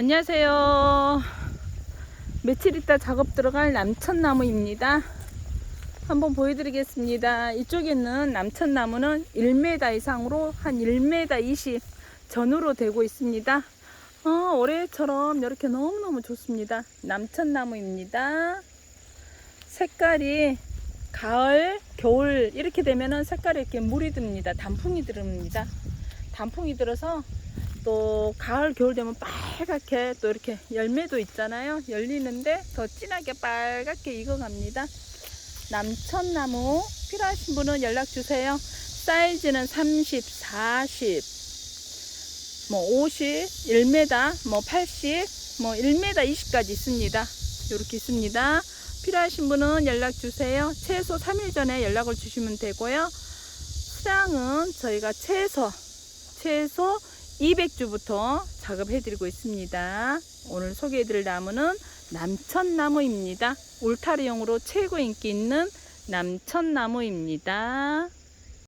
안녕하세요. 며칠 있다 작업 들어갈 남천나무입니다. 한번 보여드리겠습니다. 이쪽에는 남천나무는 1m 이상으로 한 1m 20 전후로 되고 있습니다. 어, 올해처럼 이렇게 너무너무 좋습니다. 남천나무입니다. 색깔이 가을, 겨울 이렇게 되면은 색깔이 이렇게 물이 듭니다. 단풍이 들습니다. 단풍이 들어서 또 가을 겨울 되면 빨갛게 또 이렇게 열매도 있잖아요. 열리는데 더 진하게 빨갛게 익어갑니다. 남천나무 필요하신 분은 연락 주세요. 사이즈는 30, 40, 뭐 50, 1m, 뭐 80, 뭐 1m 20까지 있습니다. 이렇게 있습니다. 필요하신 분은 연락 주세요. 최소 3일 전에 연락을 주시면 되고요. 수량은 저희가 최소 최소 200주부터 작업해드리고 있습니다. 오늘 소개해드릴 나무는 남천나무입니다. 울타리용으로 최고 인기 있는 남천나무입니다.